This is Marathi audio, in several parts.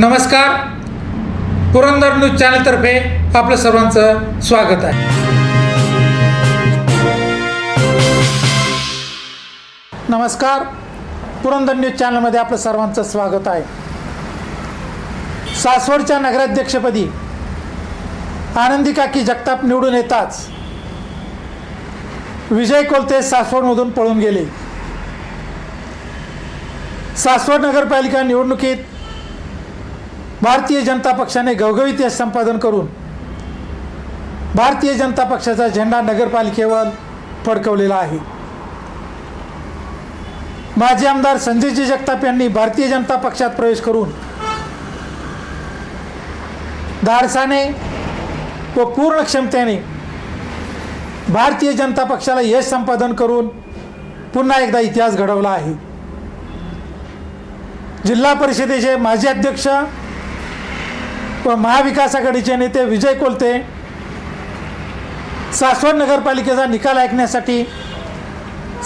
नमस्कार. पुरंदर न्यूज चॅनलतर्फे आपलं सर्वांचं स्वागत आहे. नमस्कार. पुरंदर न्यूज चॅनलमध्ये आपलं सर्वांचं स्वागत आहे. सासवडच्या नगराध्यक्षपदी आनंदी काकी जगताप निवडून येताच विजय कोलते सासवडमधून पळून गेले. सासवड नगरपालिका निवडणुकीत भारतीय जनता पक्षाने घवघवीत यश संपादन करून भारतीय जनता पक्षाचा झेंडा नगरपालिकेवर फडकवलेला आहे. माजी आमदार संजयजी जगताप यांनी भारतीय जनता पक्षात प्रवेश करून धाडसाने व पूर्ण क्षमतेने भारतीय जनता पक्षाला यश संपादन करून पुन्हा एकदा इतिहास घडवला आहे. जिल्हा परिषदेचे माजी अध्यक्ष व महाविकास आघाडीचे नेते विजय कोलते सासवड नगरपालिकेचा निकाल ऐकण्यासाठी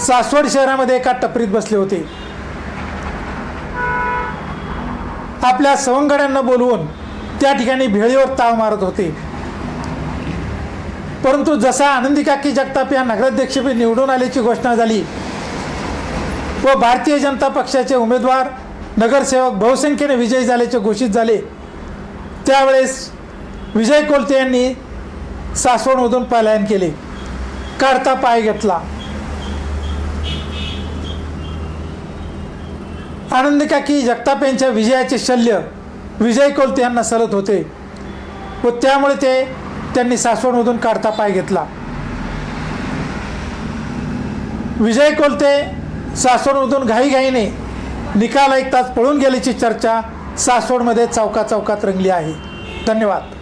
सासवड शहरामध्ये एका टपरीत बसले होते. आपल्या सवंगड्यांना बोलवून त्या ठिकाणी भेळीवर ताव मारत होते. परंतु जसा आनंदी काकी जगताप या नगराध्यक्षपदी निवडून आल्याची घोषणा झाली व भारतीय जनता पक्षाचे उमेदवार नगरसेवक बहुसंख्येने विजयी झाल्याचे घोषित झाले त्यावेळेस विजय कोलते यांनी सासवडमधून पलायन केले. काढता पाय घेतला. आनंद काकी जगताप यांच्या विजयाचे शल्य विजय कोलते यांना सलत होते. व त्यामुळे ते त्यांनी सासवडमधून काढता पाय घेतला. विजय कोलते सासवडमधून घाईघाईने निकाल ऐकताच पळून गेल्याची चर्चा सासवडमध्ये चौका चौकात रंगली आहे. धन्यवाद.